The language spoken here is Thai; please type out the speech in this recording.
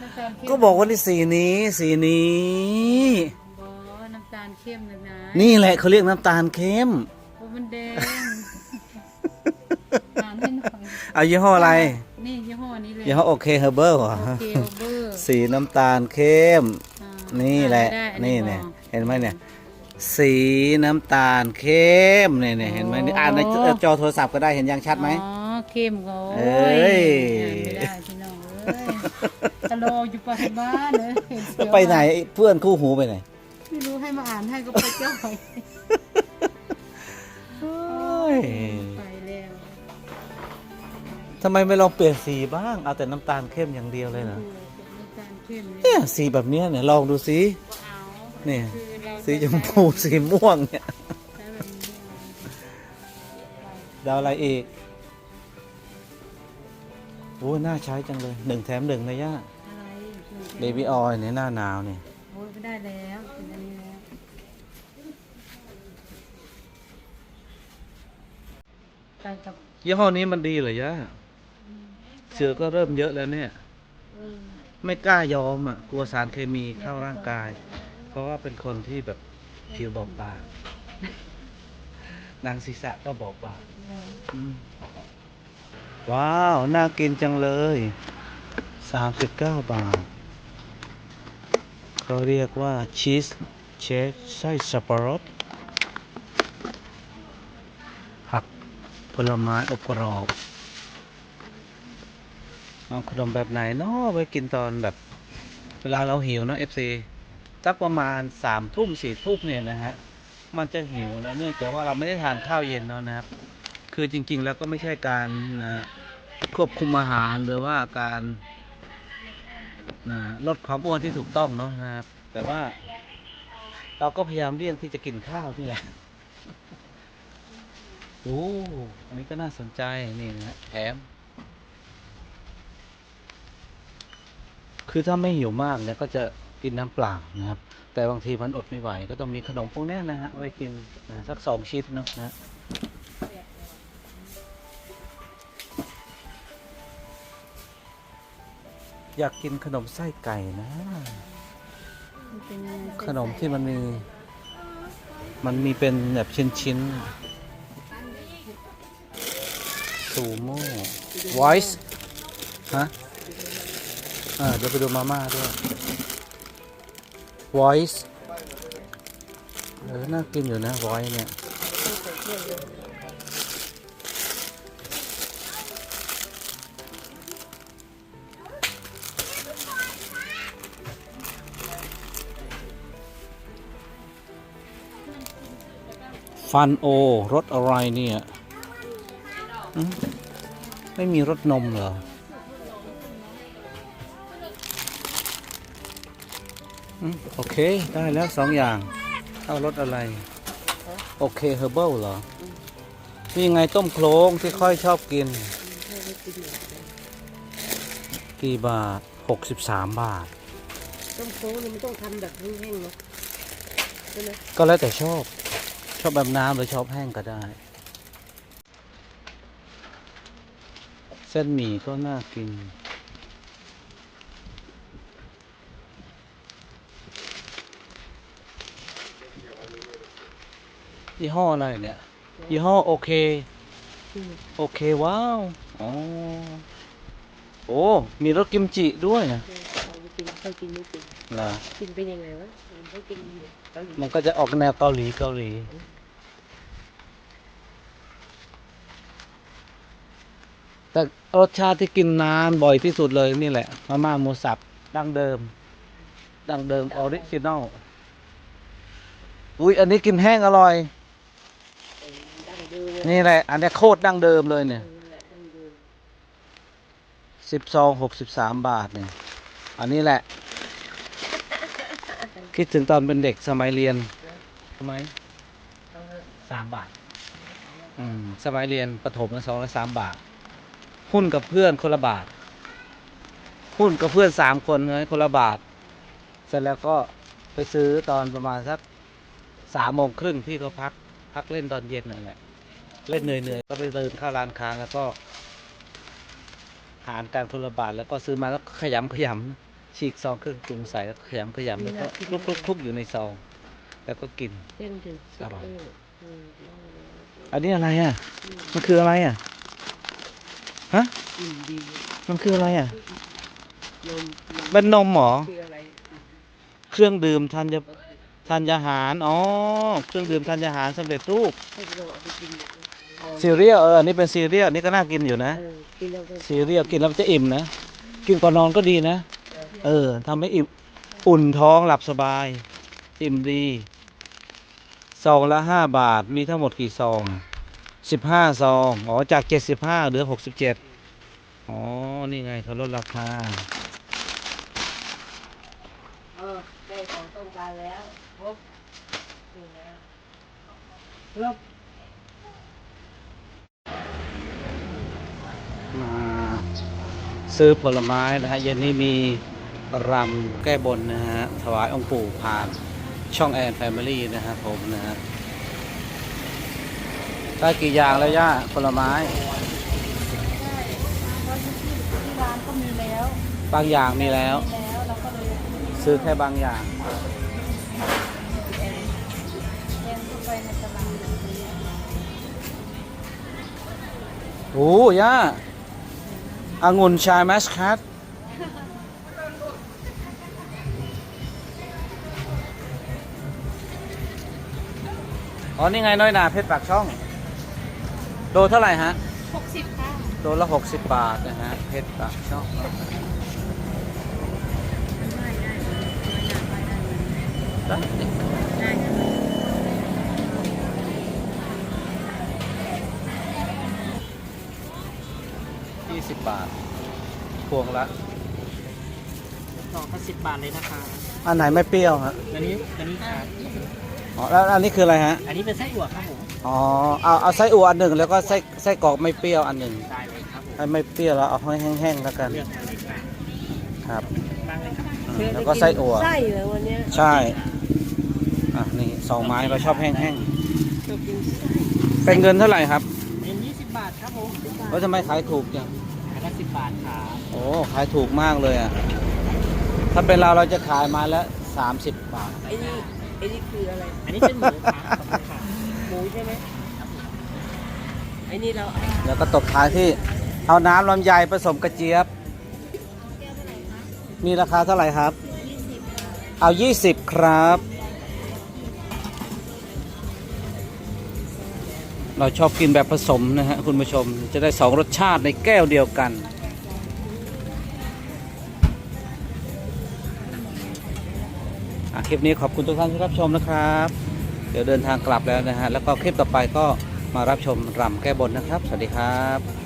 น้ำตาลเข้มก็บอกว่านี่สีนี้สีนี้บอน้ำตาลเข้มนะนะนี่แหละเขาเรียกน้ำตาลเข้ม โอ้มันแดงอ่านให้หน่อยเอายี่ห้ออะไรนี่ยี่ห้อนี้เลยยี่ห้อโอเคเฮอร์เบิลโอเคโอเบอร์สีน้ำตาลเข้ม อ่านี่แหละ ได้อันี่บเนี่ยอกเห็นไหมเนี่ย สีน้ำตาลเข้มเนี่ยเนี่ยเห็นไหมนี่อ่านในอ๋อจอโทรศัพท์ก็ได้เห็นยังชัดไหม อ๋อ เข้มก็เอ้โอ้ยยอ่านไม่ได้พี่น้องเอ้ยตะโลอยู่ปะบ้านเลยเห็นเสือไปไหนเพื่อนคู่หูไปไหนไม่รู้ให้มาอ่านให้ก็ไปเจ้าไปโอ้ยไปแล้วทำไมไม่ลองเปลี่ยนสีบ้าง เอาแต่น้ำตาลเข้มอย่างเดียวเลยนะน้ำตาลเข้มเนี่ยสีแบบเนี้ยเนี่ยลองดูสิเอาเนี่ย คือเราสีชมพู สีม่วงเนี่ยใช้แบบนี้ดาวอะไรอีก โอ้ยน่าใช้จังเลยหนึ่งแถมหนึ่งนะย่าอะไรเบบี้ออยเนี่ยหน้าหนาวเนี่ยโอ้ยไม่ได้แล้วเป็นอันนี้แล้วไปกับยี่ห้อนี้มันดีเหรอย่าเสือก็เริ่มเยอะแล้วเนี่ย เออไม่กล้ายอมอะกลัวสารเคมีเข้าร่างกาย เพราะว่าเป็นคนที่แบบผิวบอบบางนางศีรษะก็บอบบางอืม ว้าว น่ากินจังเลยสามสิบเก้าบาท เขาเรียกว่าชีสเชคไส้สับปะรดผักผลไม้อบกรอบเอาขนมแบบไหนเนาะไว้กินตอนแบบ เวลาเราหิวเนาะ FC สักประมาณสามทุ่มสี่ทุ่มเนี่ยนะฮะ มันจะหิวแล้วเนื่องจากว่าเราไม่ได้ทานข้าวเย็นเนาะนะครับ คือจริง ๆ แล้วก็ไม่ใช่การนะควบคุมอาหารหรือว่าการนะลดความอ้วนที่ถูกต้องเนาะนะครับ แต่ว่า เราก็พยายามเลี่ยงที่จะกินข้าวนี่แหละโอ้อันนี้ก็น่าสนใจนี่นะแถมคือถ้าไม่หิวมากเนี่ยก็จะกินน้ำเปล่านะครับ แต่บางทีมันอดไม่ไหว ก็ต้องมีขนมพวกนี้นะฮะไว้กินนะสักสองชิ้นเนาะนะ อยากกินขนมไส้ไก่นะมันเป็นยังไงขนมที่มันมี มันมีเป็นแบบชิ้นๆซูโม่ voice ฮะอ่าเดี๋ยวไปดูมาม่าด้วย voice เออน่ากินอยู่นะ voice เนี่ย ฟันโอรสอะไรเนี่ยอืมไม่มีรสนมเหรออืมโอเค ได้แล้วสองอย่าง เอารสอะไร โอเคเฮอร์เบิลเหรอ นี่ไงต้มโครงที่ค่อยชอบกิน กี่บาทหกสิบสามบาท ต้มโค้งนี่มันต้องทำแบบแห้งๆเนาะใช่ไหมก็แล้วแต่ชอบ ชอบแบบน้ำหรือชอบแห้งก็ได้ เส้นหมี่ก็น่ากิน ยี่ห้ออะไรเนี่ย ยี่ห้อโอเค โอเคว้าว อ๋อ โอ้ มีรสกิมจิด้วยนะ เขากินเขากินไม่เป็นเหรอกินเป็นยังไงวะเขากินอยู่เกาหลีมันก็จะออกแนวเกาหลีเกาหลี แต่รสชาติที่กินนานบ่อยที่สุดเลยนี่แหละมาม่าหมูสับดั้งเดิม ดั้งเดิมออริจินอลอุ้ยอันนี้กินแห้งอร่อยดั้งเดิมเลยนี่แหละ อันนี้โคตรดั้งเดิมเลยเนี่ยนั่นแหละดั้งเดิมสิบซองหกสิบสามบาทเนี่ย อันนี้แหละ คิดถึงตอนเป็นเด็กสมัยเรียนทำไมสามบาท อืม สมัยเรียนประถมนะสองละสามบาท หุ้นกับเพื่อนคนละบาท หุ้นกับเพื่อนสามคนเลยคนละบาท เสร็จแล้วก็ไปซื้อตอนประมาณสักสามโมงครึ่งที่เขาพัก พักเล่นตอนเย็นนั่นแหละ เล่นเหนื่อยๆก็ไปเดินเข้าร้านค้าแล้วก็หารการคนละบาทแล้วก็ซื้อมาแล้วขยำขยำ ฉีกซองเครื่องปรุงใส่แล้วก็ขยำขยำแล้วก็คลุกคลุกคลุกอยู่ในซอง แล้วก็กิน เส้นถึงอร่อยอืมอันนี้อะไรอะ มันคืออะไรอะ ฮะ อิ่มดีมันคืออะไรอะ นมนมเป็นนมเหรอ คืออะไรเครื่องดื่มธัญธัญหาร อ๋อ เครื่องดื่มธัญหารสำเร็จรูป ให้เราเอาไปกินเอาซีเรียลเอออันนี้เป็นซีเรียลอันนี้ก็น่ากินอยู่นะ เออกินแล้วก็ซีเรียลกินแล้วมันจะอิ่มนะ กินก่อนนอนก็ดีนะ เออทำให้อิ่มอุ่นท้องหลับสบาย อิ่มดีซองละห้าบาทมีทั้งหมดกี่ซองสิบห้าซองอ๋อจากเจ็ดสิบห้าเหลือหกสิบเจ็ดอ๋อ นี่ไงเขาลดราคาเออได้ของต้องการแล้วครบนี่นะครบมาซื้อผลไม้นะฮะเย็นนี้มี รำแก้บนนะฮะ ถวายองค์ปู่ผ่านช่องแอนแฟมิลี่นะฮะผมนะฮะได้กี่อย่างแล้วย่าผลไม้ใช่เพราะที่ที่ร้านก็มีแล้วบางอย่างมีแล้ว มีแล้วเราก็เลยซื้อแค่บางอย่างแอนแอนเข้าไปในตลาดโอ้ย่าอางุ่นชายแมสคัต อ๋อ นี่ไงน้อยนาเพชรปากช่องโลเท่าไหร่ฮะหกสิบค่ะโลละหกสิบบาทนะฮะ เพชรปากช่องได้ได้ค่ะยี่สิบบาท พวงละดอกก็สิบบาทเลยนะคะ อันไหนไม่เปรี้ยวฮะ อันนี้ อันนี้ครับ อ๋อแล้วอันนี้คืออะไรฮะ อันนี้เป็นไส้อั่วครับผมอ๋อ เอาเอาไส้อั่วอันหนึ่งแล้วก็ไส้ไส้กรอกไม่เปรี้ยวอันหนึ่งได้เลยครับผมให้ไม่เปรี้ยวแล้วเอาให้แห้งๆแล้วกัน เลือกมาเลยครับครับตั้งเลยครับอืมแล้วก็ไส้อั่ว ไส้เหรอวันเนี้ยใช่ อะนี่สองไม้เราชอบแห้งชอบกินไส้ๆ เป็นเงินเท่าไหร่ครับเป็นยี่สิบบาทครับผมแล้วทำไมขายถูกจัง อันละสิบบาทครับโอ้ ขายถูกมากเลยอะ ถ้าเป็นเราเราจะขายไมาละสามสิบบาท ไอ้นี่ไอ้นี่คืออะไร อันนี้เป็นหมูครับหมูใช่ไหมครับผมไอ้นี่เราเอาแล้วก็ตบท้ายที่เอาน้ำลำไยผสมกระเจี๊ยบ มีราคาเท่าไหร่ครับ เอา 20 ครับ เราชอบกินแบบผสมนะฮะคุณผู้ชม จะได้สองรสชาติในแก้วเดียวกัน คลิปนี้ขอบคุณทุกท่านที่รับชมนะครับ เดี๋ยวเดินทางกลับแล้วนะฮะแล้วก็คลิปต่อไปก็มารับชมรำแก้บนนะครับ สวัสดีครับ